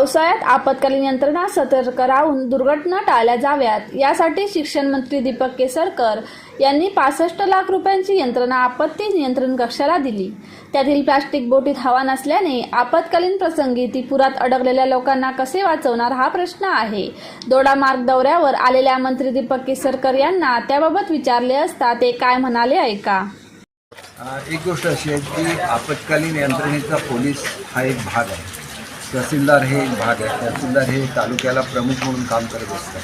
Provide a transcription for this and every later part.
पावसाळ्यात आपत्कालीन यंत्रणा सतर्क राहून दुर्घटना टाळल्या जाव्यात. यासाठी शिक्षण मंत्री दीपक केसरकर यांनी पासष्ट लाख रुपयांची यंत्रणा आपत्ती नियंत्रण कक्षाला दिली. त्यातील प्लास्टिक बोटीत हवा नसल्याने आपत्कालीन प्रसंगी ती पुरात अडकलेल्या लोकांना कसे वाचवणार हा प्रश्न आहे. दोडा मार्ग दौऱ्यावर आलेल्या मंत्री दीपक केसरकर यांना त्याबाबत विचारले असता ते काय म्हणाले ऐका एक गोष्ट अशी आहे की आपत्कालीन यंत्रणेचा पोलीस हा एक भाग आहे. तहसीलदार हे एक भाग आहे तहसीलदार हे तालुक्याला प्रमुख म्हणून काम करत असतात.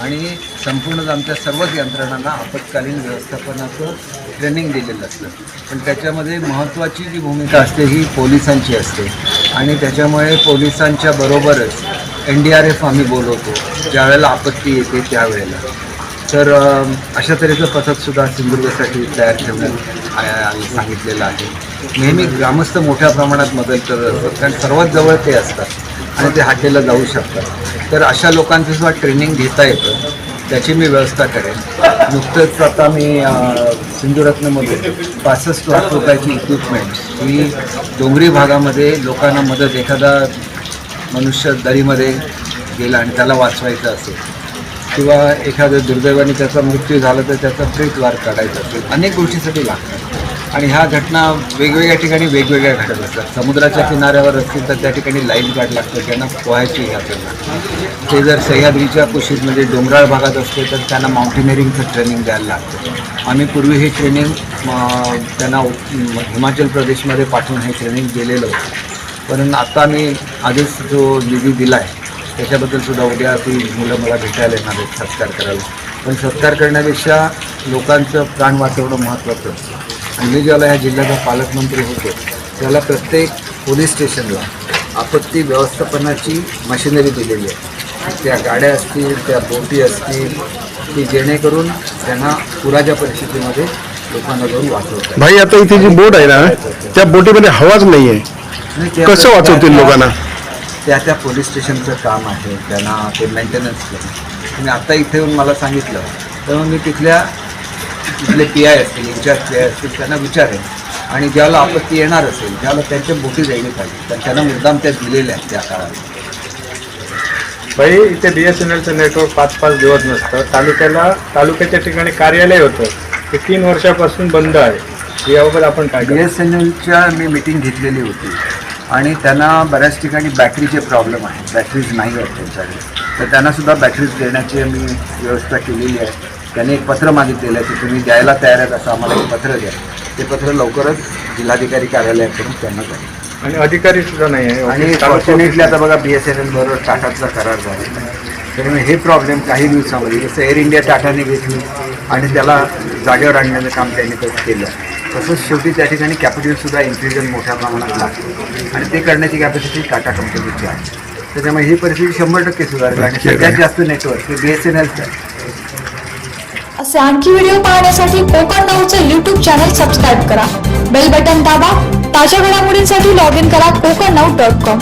आणि संपूर्ण आमच्या सर्वच यंत्रणांना आपत्कालीन व्यवस्थापनाचं ट्रेनिंग दिलेलं असतं. पण त्याच्यामध्ये महत्त्वाची जी भूमिका असते ही पोलिसांची असते. आणि त्याच्यामुळे पोलिसांच्या बरोबरच एन डी आर एफ आम्ही बोलवतो. ज्यावेळेला आपत्ती येते त्यावेळेला. तर अशा तऱ्हेचं पथकसुद्धा सिंधुदुर्गसाठी तयार ठेवण्यात आम्ही सांगितलेलं आहे. नेहमी ग्रामस्थ मोठ्या प्रमाणात मदत करत असतात. कारण सर्वात जवळ ते असतात आणि ते हाटेला जाऊ शकतात. तर अशा लोकांचं सुद्धा ट्रेनिंग घेता येतं. त्याची मी व्यवस्था करेन. नुकतंच आता मी सिंधुरत्नमध्ये पासष्ट लाख रुपयाची इक्विपमेंट ही डोंगरी भागामध्ये लोकांना मदत एखादा मनुष्य दरीमध्ये गेला आणि त्याला वाचवायचं असेल किंवा एखादं दुर्दैवाने त्याचा मृत्यू झाला तर त्याचा प्रेत वार काढायचा. असेल अनेक गोष्टीसाठी लागतात. आणि ह्या घटना वेगवेगळ्या ठिकाणी वेगवेगळ्या घडत असतात. समुद्राच्या किनाऱ्यावर असतील तर त्या ठिकाणी लाईन गार्ड लागतं. त्यांना पोहायची ह्या लागतं ते जर सह्याद्रीच्या कुशीत म्हणजे डोंगराळ भागात असते तर त्यांना माउंटेनिअरिंगचं ट्रेनिंग द्यायला लागतं. आम्ही पूर्वी हे ट्रेनिंग त्यांना हिमाचल प्रदेशमध्ये पाठवून हे ट्रेनिंग दिलेलं होतं. पण आता मी आधीच जो निधी दिला आहे त्याच्याबद्दल सुद्धा उद्या ती मुलं मला भेटायला येणार आहेत सत्कार करायला. पण सत्कार करण्यापेक्षा लोकांचं प्राण वाचवणं महत्त्वाचं असतं. आणि मी ज्याला ह्या जिल्ह्याचा पालकमंत्री होतो त्याला प्रत्येक पोलीस स्टेशनला आपत्ती व्यवस्थापनाची मशिनरी दिलेली आहे. त्या गाड्या असतील त्या बोटी असतील की जेणेकरून त्यांना पुराच्या परिस्थितीमध्ये लोकांना जाऊन वाचवतात भाई आता इथे जी बोट आहे ना त्या बोटीमध्ये हवाच आणि त्या- कसं वाचवतील लोकांना? त्या त्या पोलीस स्टेशनचं काम आहे त्यांना ते मेंटेनन्स तुम्ही आता इथे येऊन मला सांगितलं तर मी तिथल्या तिथले पी आय असतील इन्चार्ज पी आय असतील त्यांना विचारेन. आणि ज्याला आपत्ती येणार असेल त्याला त्यांच्या बोटी जायला पाहिजे तर त्यांना मुद्दाम त्या दिलेल्या आहेत त्या काळात. भाई इथे बी एस एन एलचं नेटवर्क पाच पाच दिवस नसतं. तालुक्याला तालुक्याच्या ठिकाणी कार्यालय होतं. ते तीन वर्षापासून बंद आहे. याबाबत आपण काय बी? एस एन एलच्या मी मिटिंग घेतलेली होती. आणि त्यांना बऱ्याच ठिकाणी बॅटरीचे प्रॉब्लेम आहेत. बॅटरीज नाही आहेत त्यांच्याकडे. तर त्यांना सुद्धा बॅटरीज देण्याची मी व्यवस्था केलेली आहे. त्यांनी एक पत्र मागितलेलं आहे की तुम्ही द्यायला तयार आहेत असं आम्हाला एक पत्र द्या. ते पत्र लवकरच जिल्हाधिकारी कार्यालयाकडून त्यांना जाईल. आणि अधिकारी सुद्धा नाही आहे. आणि फॉर्च्युनेटली आता बघा बी एस एन एल बरोबर टाटाचा करार झालेला आहे त्यामुळे हे प्रॉब्लेम काही दिवसामध्ये जसं एअर इंडिया टाटाने घेतली आणि त्याला जागेवर आणण्याचं काम त्यांनी केलं. तसंच शेवटी त्या ठिकाणी कॅपिटलसुद्धा इन्फ्युजन मोठ्या प्रमाणात लागतं. आणि ते करण्याची कॅपॅसिटी टाटा कंपनीची आहे. त्याच्यामुळे ही परिस्थिती शंभर टक्के सुधारेल आणि सगळ्यात जास्त नेटवर्क हे बी एस एन एलचं आहे. असे आणखी व्हिडिओ पाहण्यासाठी कोकण नऊचं यूट्यूब चॅनल सबस्क्राईब करा. बेल बटन दाबा. ताज्या घडामोडींसाठी लॉग इन करा कोकण नऊ डॉट कॉम